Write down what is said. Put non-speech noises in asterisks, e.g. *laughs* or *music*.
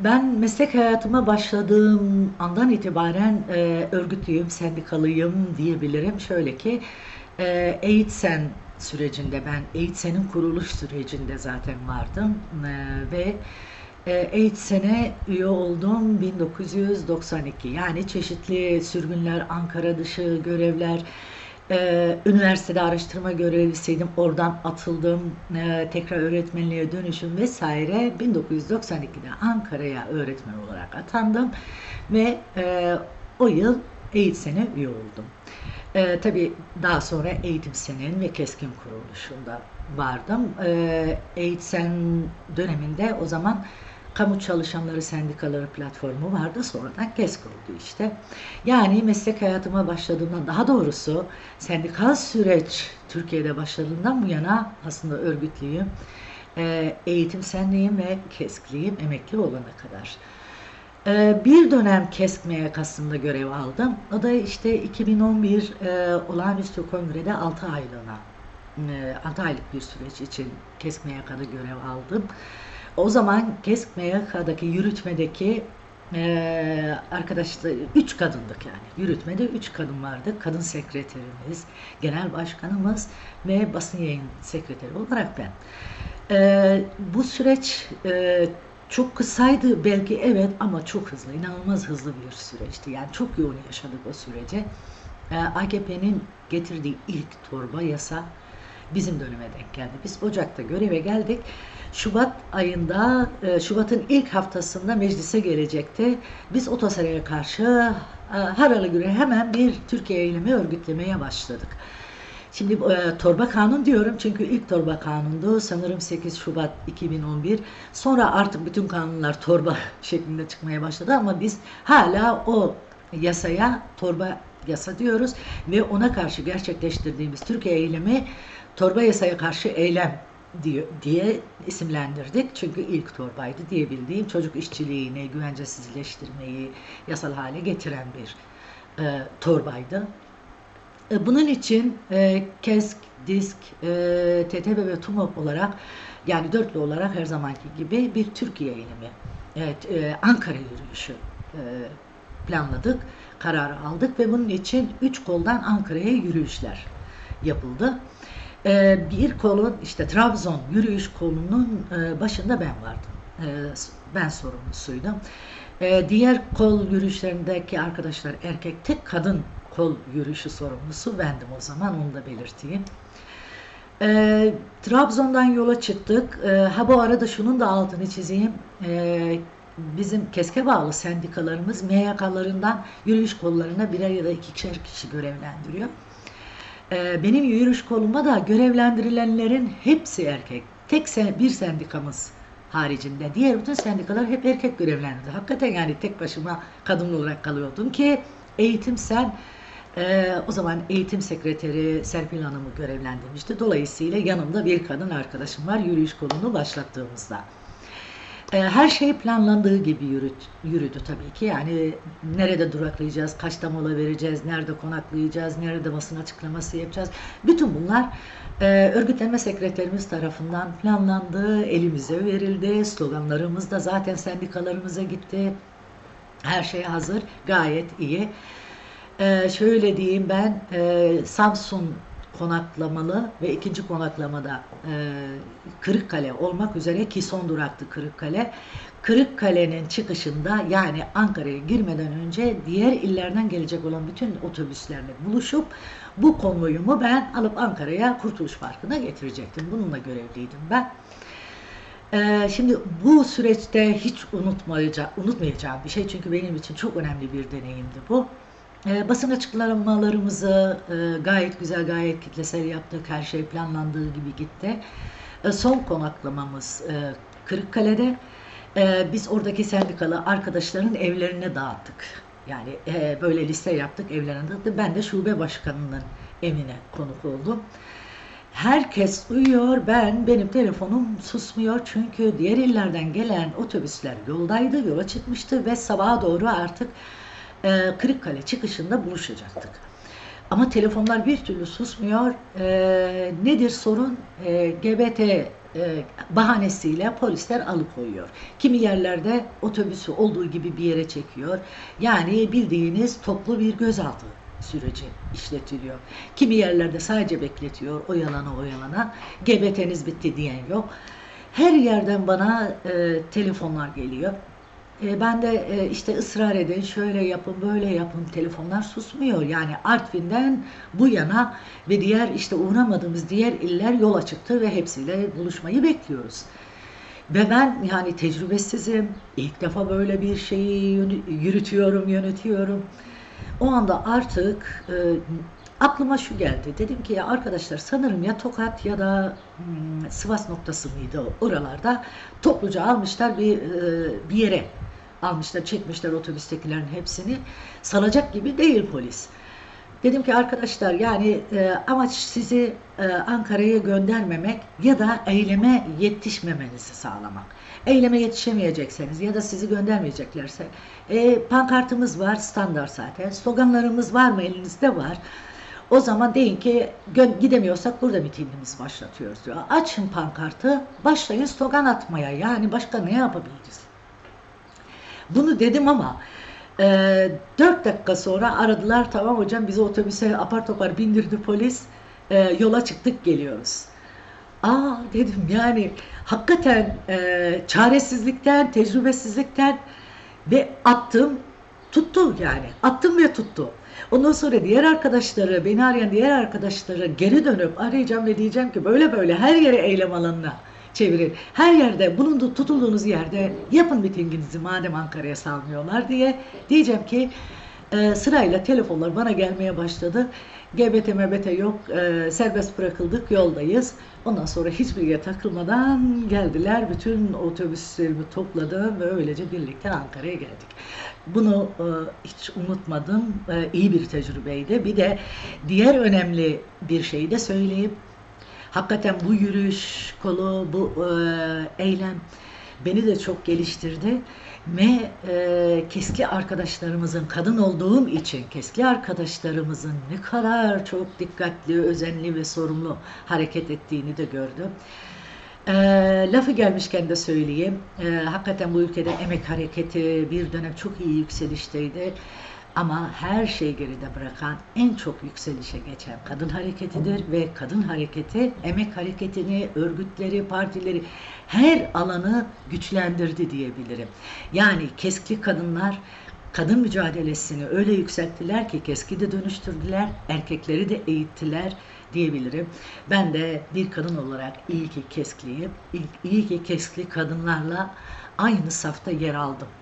Ben meslek hayatıma başladığım andan itibaren e, örgütlüyüm, sendikalıyım diyebilirim. Şöyle ki e, EİTSEN sürecinde ben EİTSEN'in kuruluş sürecinde zaten vardım E, ve e, EİTSEN'e üye oldum 1992. Yani çeşitli sürgünler, Ankara dışı görevler, ee, üniversitede araştırma görevlisiydim. Oradan atıldım. Ee, tekrar öğretmenliğe dönüşüm vesaire. 1992'de Ankara'ya öğretmen olarak atandım ve e, o yıl eğitim üye oldum. E, tabii daha sonra Eğitim Sen'in ve Keskin Kuruluşu'nda vardım. E, Eğitim döneminde o zaman Kamu Çalışanları Sendikaları platformu vardı. Sonradan KESK oldu işte. Yani meslek hayatıma başladığımdan daha doğrusu sendikal süreç Türkiye'de başladığından bu yana aslında örgütlüyüm. E, eğitim senliyim ve KESK'liyim emekli olana kadar. E, bir dönem KESK MYK'sında görev aldım. O da işte 2011 e, olağanüstü kongrede 6 aylığına, e, 6 aylık bir süreç için KESK MYK'da görev aldım. O zaman KESK MYK'daki yürütmedeki e, arkadaşlar, üç kadındık yani. Yürütmede üç kadın vardı. Kadın sekreterimiz, genel başkanımız ve basın yayın sekreteri olarak ben. E, bu süreç e, çok kısaydı belki evet ama çok hızlı, inanılmaz hızlı bir süreçti. Yani çok yoğun yaşadık o sürece. E, AKP'nin getirdiği ilk torba yasa bizim döneme denk geldi. Biz Ocak'ta göreve geldik. Şubat ayında, e, Şubat'ın ilk haftasında meclise gelecekti. Biz Otosaray'a karşı e, haralı güne hemen bir Türkiye eylemi örgütlemeye başladık. Şimdi e, torba kanun diyorum çünkü ilk torba kanundu sanırım 8 Şubat 2011. Sonra artık bütün kanunlar torba *laughs* şeklinde çıkmaya başladı ama biz hala o yasaya torba yasa diyoruz ve ona karşı gerçekleştirdiğimiz Türkiye eylemi torba yasaya karşı eylem diye, diye isimlendirdik. Çünkü ilk torbaydı diyebildiğim çocuk işçiliğini, güvencesizleştirmeyi yasal hale getiren bir e, torbaydı. E, bunun için e, KESK, DISK, e, TTB ve TUMOP olarak yani dörtlü olarak her zamanki gibi bir Türkiye eylemi, evet, e, Ankara yürüyüşü e, planladık, kararı aldık ve bunun için üç koldan Ankara'ya yürüyüşler yapıldı. Ee, bir kolun işte Trabzon yürüyüş kolunun e, başında ben vardım. Ee, ben sorumlusuydum. Ee, diğer kol yürüyüşlerindeki arkadaşlar erkek tek kadın kol yürüyüşü sorumlusu bendim o zaman onu da belirteyim. E, Trabzon'dan yola çıktık. E, ha bu arada şunun da altını çizeyim. E, bizim keske bağlı sendikalarımız MYK'larından yürüyüş kollarına birer ya da ikişer kişi görevlendiriyor. Ee, benim yürüyüş koluma da görevlendirilenlerin hepsi erkek. Tek bir sendikamız haricinde. Diğer bütün sendikalar hep erkek görevlendirdi. Hakikaten yani tek başıma kadın olarak kalıyordum ki eğitim sen e, o zaman eğitim sekreteri Serpil Hanım'ı görevlendirmişti. Dolayısıyla yanımda bir kadın arkadaşım var yürüyüş kolunu başlattığımızda. E, her şey planlandığı gibi yürüt, yürüdü tabii ki. Yani nerede duraklayacağız, kaçta mola vereceğiz, nerede konaklayacağız, nerede basın açıklaması yapacağız. Bütün bunlar e, örgütlenme sekreterimiz tarafından planlandı, elimize verildi. Sloganlarımız da zaten sendikalarımıza gitti. Her şey hazır, gayet iyi. E, şöyle diyeyim ben, e, Samsun konaklamalı ve ikinci konaklamada e, Kırıkkale olmak üzere ki son duraktı Kırıkkale. Kırıkkale'nin çıkışında yani Ankara'ya girmeden önce diğer illerden gelecek olan bütün otobüslerle buluşup bu konvoyumu ben alıp Ankara'ya Kurtuluş Parkı'na getirecektim. Bununla görevliydim ben. Ee, şimdi bu süreçte hiç unutmayacağım, unutmayacağım bir şey çünkü benim için çok önemli bir deneyimdi bu. E, basın açıklamalarımızı e, gayet güzel, gayet kitlesel yaptık. Her şey planlandığı gibi gitti. E, son konaklamamız e, Kırıkkale'de. E, biz oradaki sendikalı arkadaşların evlerine dağıttık. Yani e, böyle liste yaptık, evlerine dağıttık. Ben de şube başkanının evine konuk oldum. Herkes uyuyor, ben, benim telefonum susmuyor çünkü diğer illerden gelen otobüsler yoldaydı, yola çıkmıştı ve sabaha doğru artık e, Kırıkkale çıkışında buluşacaktık. Ama telefonlar bir türlü susmuyor. E, nedir sorun? E, GBT e, bahanesiyle polisler alıkoyuyor. Kimi yerlerde otobüsü olduğu gibi bir yere çekiyor. Yani bildiğiniz toplu bir gözaltı süreci işletiliyor. Kimi yerlerde sadece bekletiyor, oyalana oyalana. GBT'niz bitti diyen yok. Her yerden bana e, telefonlar geliyor. E, ben de e, işte ısrar edin, şöyle yapın, böyle yapın. Telefonlar susmuyor. Yani Artvin'den bu yana ve diğer işte uğramadığımız diğer iller yola çıktı ve hepsiyle buluşmayı bekliyoruz. Ve ben yani tecrübesizim. İlk defa böyle bir şeyi yürütüyorum, yönetiyorum. O anda artık e, aklıma şu geldi. Dedim ki ya arkadaşlar sanırım ya Tokat ya da hmm, Sivas noktası mıydı oralarda topluca almışlar bir e, bir yere almışlar, çekmişler otobüstekilerin hepsini. Salacak gibi değil polis. Dedim ki arkadaşlar yani e, amaç sizi e, Ankara'ya göndermemek ya da eyleme yetişmemenizi sağlamak. Eyleme yetişemeyecekseniz ya da sizi göndermeyeceklerse e, pankartımız var standart zaten. Sloganlarımız var mı elinizde var. O zaman deyin ki gidemiyorsak burada mitingimizi başlatıyoruz diyor. Açın pankartı başlayın slogan atmaya yani başka ne yapabiliriz? Bunu dedim ama e, 4 dakika sonra aradılar tamam hocam bizi otobüse apar topar bindirdi polis E, yola çıktık geliyoruz. Aa dedim yani hakikaten e, çaresizlikten, tecrübesizlikten ve attım tuttu yani attım ve tuttu. Ondan sonra diğer arkadaşları, beni arayan diğer arkadaşları geri dönüp arayacağım ve diyeceğim ki böyle böyle her yere eylem alanına çevirin. Her yerde, bulunduğu tutulduğunuz yerde yapın mitinginizi madem Ankara'ya salmıyorlar diye. Diyeceğim ki e, sırayla telefonlar bana gelmeye başladı. GBT MBT yok, e, serbest bırakıldık, yoldayız. Ondan sonra hiçbir yere takılmadan geldiler. Bütün otobüslerimi topladım ve öylece birlikte Ankara'ya geldik. Bunu e, hiç unutmadım. E, iyi bir tecrübeydi. Bir de diğer önemli bir şeyi de söyleyeyim. Hakikaten bu yürüyüş kolu, bu e, eylem beni de çok geliştirdi. Ve e, keski arkadaşlarımızın, kadın olduğum için keski arkadaşlarımızın ne kadar çok dikkatli, özenli ve sorumlu hareket ettiğini de gördüm. E, lafı gelmişken de söyleyeyim. E, hakikaten bu ülkede emek hareketi bir dönem çok iyi yükselişteydi. Ama her şeyi geride bırakan, en çok yükselişe geçen kadın hareketidir ve kadın hareketi emek hareketini, örgütleri, partileri her alanı güçlendirdi diyebilirim. Yani keskli kadınlar kadın mücadelesini öyle yükselttiler ki keski de dönüştürdüler, erkekleri de eğittiler diyebilirim. Ben de bir kadın olarak iyi ki keskliyim, iyi ki keskli kadınlarla aynı safta yer aldım.